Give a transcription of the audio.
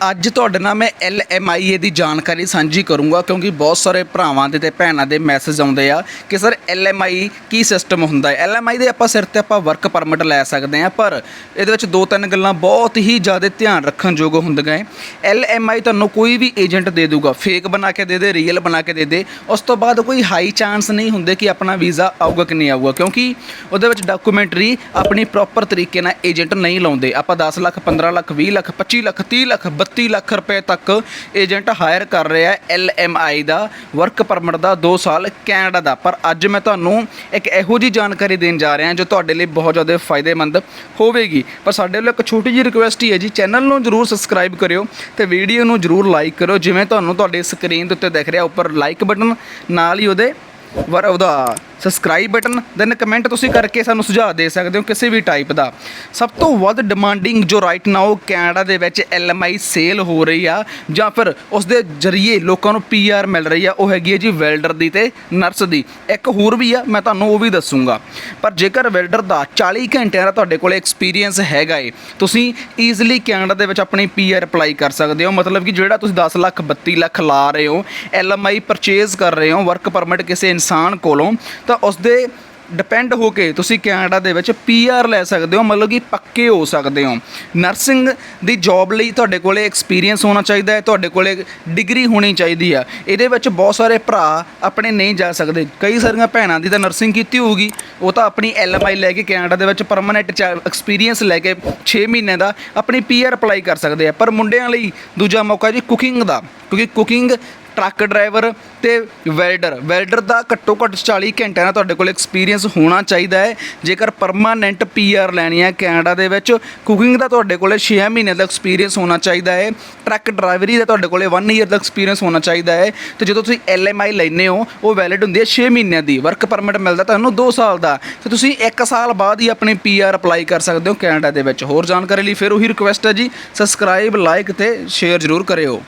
ਅੱਜ ਤੁਹਾਡੇ ਨਾਲ ਮੈਂ LMIA ਦੀ ਜਾਣਕਾਰੀ ਸਾਂਝੀ ਕਰੂੰਗਾ, ਕਿਉਂਕਿ ਬਹੁਤ ਸਾਰੇ ਭਰਾਵਾਂ ਦੇ ਤੇ ਭੈਣਾਂ ਦੇ ਮੈਸੇਜ ਆਉਂਦੇ ਆ ਕਿ ਸਰ LMI ਕੀ ਸਿਸਟਮ ਹੁੰਦਾ ਹੈ। ਆਈ ਦੇ ਆਪਾਂ ਸਿਰ ਤੇ ਆਪਾਂ ਵਰਕ ਪਰਮਿਟ ਲੈ ਸਕਦੇ ਆ ਪਰ ਇਹਦੇ ਵਿੱਚ ਦੋ ਤਿੰਨ ਗੱਲਾਂ ਬਹੁਤ ਹੀ ਜ਼ਿਆਦਾ ਧਿਆਨ ਰੱਖਣ ਯੋਗ ਹੁੰਦੀਆਂ ਹੈ। ਆਈ ਤੁਹਾਨੂੰ ਕੋਈ ਵੀ ਏਜੰਟ ਦੇ ਦੂਗਾ, ਫੇਕ ਬਣਾ ਕੇ ਦੇ ਦੇ, ਰੀਅਲ ਬਣਾ ਕੇ ਦੇ ਦੇ, ਉਸ ਤੋਂ ਬਾਅਦ ਕੋਈ ਹਾਈ ਚਾਂਸ ਨਹੀਂ ਹੁੰਦੇ ਕਿ ਆਪਣਾ ਵੀਜ਼ਾ ਆਊਗਾ ਕਿ ਨਹੀਂ ਆਊਗਾ, ਕਿਉਂਕਿ ਉਹਦੇ ਵਿੱਚ ਡਾਕੂਮੈਂਟਰੀ ਆਪਣੀ ਪ੍ਰੋਪਰ ਤਰੀਕੇ ਨਾਲ ਏਜੰਟ ਨਹੀਂ ਲਾਉਂਦੇ। ਆਪਾਂ 10 ਲੱਖ 15 ਲੱਖ 20 ਲੱਖ 25 ਲੱਖ 30 ਲੱਖ 32 ਲੱਖ ਰੁਪਏ ਤੱਕ ਏਜੰਟ ਹਾਇਰ ਕਰ ਰਿਹਾ ਹੈ ਆਈ ਦਾ। ਵਰਕ ਪਰਮਿਟ ਦਾ 2 ਸਾਲ ਕੈਨੇਡਾ ਦਾ। ਪਰ ਅੱਜ ਮੈਂ ਤੁਹਾਨੂੰ ਇੱਕ ਇਹੋ ਜੀ ਜਾਣਕਾਰੀ ਦੇਣ ਜਾ ਰਿਹਾ ਜੋ ਤੁਹਾਡੇ ਲਈ ਬਹੁਤ ਜ਼ਿਆਦਾ ਫਾਇਦੇਮੰਦ ਹੋਵੇਗੀ। ਪਰ ਸਾਡੇ ਵੱਲੋਂ ਇੱਕ ਛੋਟੀ ਜਿਹੀ ਰਿਕੁਐਸਟ ਹੀ ਹੈ ਜੀ। ਚੈਨਲ ਨੂੰ ਜਰੂਰ ਸਬਸਕ੍ਰਾਈਬ ਕਰਿਓ ਤੇ ਵੀਡੀਓ ਨੂੰ ਜਰੂਰ ਲਾਈਕ ਕਰਿਓ। ਜਿਵੇਂ ਤੁਹਾਨੂੰ ਤੁਹਾਡੇ ਸਕਰੀਨ ਦੇ ਉੱਤੇ ਦਿਖ ਰਿਹਾ, ਉੱਪਰ ਲਾਈਕ ਬਟਨ ਨਾਲ ਹੀ ਉਹਦੇ ਵਰ ਉਹਦਾ ਸਬਸਕ੍ਰਾਈਬ ਬਟਨ ਦੈਨ ਕਮੈਂਟ ਤੁਸੀਂ ਕਰਕੇ ਸਾਨੂੰ ਸੁਝਾਅ ਦੇ ਸਕਦੇ ਹੋ ਕਿਸੇ ਵੀ ਟਾਈਪ ਦਾ। ਸਭ ਤੋਂ ਵੱਧ ਡਿਮਾਂਡਿੰਗ ਜੋ ਰਾਈਟ ਨਾਓ ਕੈਨੇਡਾ ਦੇ ਵਿੱਚ LMI ਸੇਲ ਹੋ ਰਹੀ ਆ, ਜਾਂ ਫਿਰ ਉਸ ਦੇ ਜ਼ਰੀਏ ਲੋਕਾਂ ਨੂੰ PR ਮਿਲ ਰਹੀ ਆ, ਉਹ ਹੈਗੀ ਹੈ ਜੀ ਵੈਲਡਰ ਦੀ ਤੇ ਨਰਸ ਦੀ। ਇੱਕ ਹੋਰ ਵੀ ਆ, ਮੈਂ ਤੁਹਾਨੂੰ ਉਹ ਵੀ ਦੱਸੂਗਾ। ਪਰ ਜੇਕਰ ਵੈਲਡਰ ਦਾ 40 ਘੰਟਿਆਂ ਦਾ ਤੁਹਾਡੇ ਕੋਲ ਐਕਸਪੀਰੀਅੰਸ ਹੈਗਾ ਏ, ਤੁਸੀਂ ਈਜ਼ੀਲੀ ਕੈਨੇਡਾ ਦੇ ਵਿੱਚ ਆਪਣੀ PR ਅਪਲਾਈ ਕਰ ਸਕਦੇ ਹੋ। ਮਤਲਬ ਕਿ ਜਿਹੜਾ ਤੁਸੀਂ 10 ਲੱਖ 32 ਲੱਖ ਲਾ ਰਹੇ ਹੋ LMI ਪਰਚੇਜ਼ ਕਰ ਰਹੇ ਹੋ ਵਰਕ ਪਰਮਿਟ ਕਿਸੇ ਇਨਸਾਨ ਕੋਲੋਂ ਤਾਂ ਉਸ ਦੇ ਡਿਪੈਂਡ ਹੋ ਕੇ ਤੁਸੀਂ ਕੈਨੇਡਾ ਦੇ ਵਿੱਚ ਪੀਆਰ ਲੈ ਸਕਦੇ ਹੋ, ਮਤਲਬ ਕਿ ਪੱਕੇ ਹੋ ਸਕਦੇ ਹੋ। ਨਰਸਿੰਗ ਦੀ ਜੌਬ ਲਈ ਤੁਹਾਡੇ ਕੋਲੇ ਐਕਸਪੀਰੀਅੰਸ ਹੋਣਾ ਚਾਹੀਦਾ ਹੈ, ਤੁਹਾਡੇ ਕੋਲੇ ਡਿਗਰੀ ਹੋਣੀ ਚਾਹੀਦੀ ਆ। ਇਹਦੇ ਵਿੱਚ ਬਹੁਤ ਸਾਰੇ ਭਰਾ ਆਪਣੇ ਨਹੀਂ ਜਾ ਸਕਦੇ। ਕਈ ਸਾਰੀਆਂ ਭੈਣਾਂ ਦੀ ਤਾਂ ਨਰਸਿੰਗ ਕੀਤੀ ਹੋਊਗੀ, ਉਹ ਤਾਂ ਆਪਣੀ ਐਲਐਮਆਈ ਲੈ ਕੇ ਕੈਨੇਡਾ ਦੇ ਵਿੱਚ ਪਰਮਨੈਂਟ ਐਕਸਪੀਰੀਅੰਸ ਲੈ ਕੇ 6 ਮਹੀਨੇ ਦਾ ਆਪਣੀ ਪੀਆਰ ਅਪਲਾਈ ਕਰ ਸਕਦੇ ਆ। ਪਰ ਮੁੰਡਿਆਂ ਲਈ ਦੂਜਾ ਮੌਕਾ ਜੀ ਕੁਕਿੰਗ ਦਾ, ਕਿਉਂਕਿ ਕੁਕਿੰਗ ਟਰੱਕ ਡਰਾਈਵਰ ਤੇ ਵੈਲਡਰ। ਵੈਲਡਰ ਦਾ ਘੱਟੋ ਘੱਟ 40 ਘੰਟਿਆਂ ਦਾ ਤੁਹਾਡੇ ਕੋਲ ਐਕਸਪੀਰੀਅੰਸ ਹੋਣਾ ਚਾਹੀਦਾ ਹੈ। ਜੇਕਰ ਪਰਮਾਨੈਂਟ ਪੀਆਰ ਲੈਣੀ ਹੈ ਕੈਨੇਡਾ ਦੇ ਵਿੱਚ ਕੁਕਿੰਗ ਦਾ ਤੁਹਾਡੇ ਕੋਲੇ 6 ਮਹੀਨੇ ਦਾ ਐਕਸਪੀਰੀਅੰਸ ਹੋਣਾ ਚਾਹੀਦਾ ਹੈ। ਟਰੱਕ ਡਰਾਈਵਰੀ ਦਾ ਤੁਹਾਡੇ ਕੋਲੇ 1 ਈਅਰ ਦਾ ਐਕਸਪੀਰੀਅੰਸ ਹੋਣਾ ਚਾਹੀਦਾ ਹੈ। ਤੇ ਜਦੋਂ ਤੁਸੀਂ ਐਲਐਮਆਈ ਲੈਨੇ ਹੋ, ਉਹ ਵੈਲਿਡ ਹੁੰਦੀ ਹੈ 6 ਮਹੀਨਿਆਂ ਦੀ। ਵਰਕ ਪਰਮਿਟ ਮਿਲਦਾ ਤੁਹਾਨੂੰ 2 ਸਾਲ ਦਾ। ਤੇ ਤੁਸੀਂ 1 ਸਾਲ ਬਾਅਦ ਹੀ ਆਪਣੀ ਪੀਆਰ ਅਪਲਾਈ ਕਰ ਸਕਦੇ ਹੋ ਕੈਨੇਡਾ ਦੇ ਵਿੱਚ। ਹੋਰ ਜਾਣਕਾਰੀ ਲਈ ਫਿਰ ਉਹੀ ਰਿਕੁਐਸਟ ਹੈ ਜੀ। ਸਬਸਕ੍ਰਾਈਬ ਲਾਈਕ ਤੇ ਸ਼ੇਅਰ ਜ਼ਰੂਰ ਕਰਿਓ।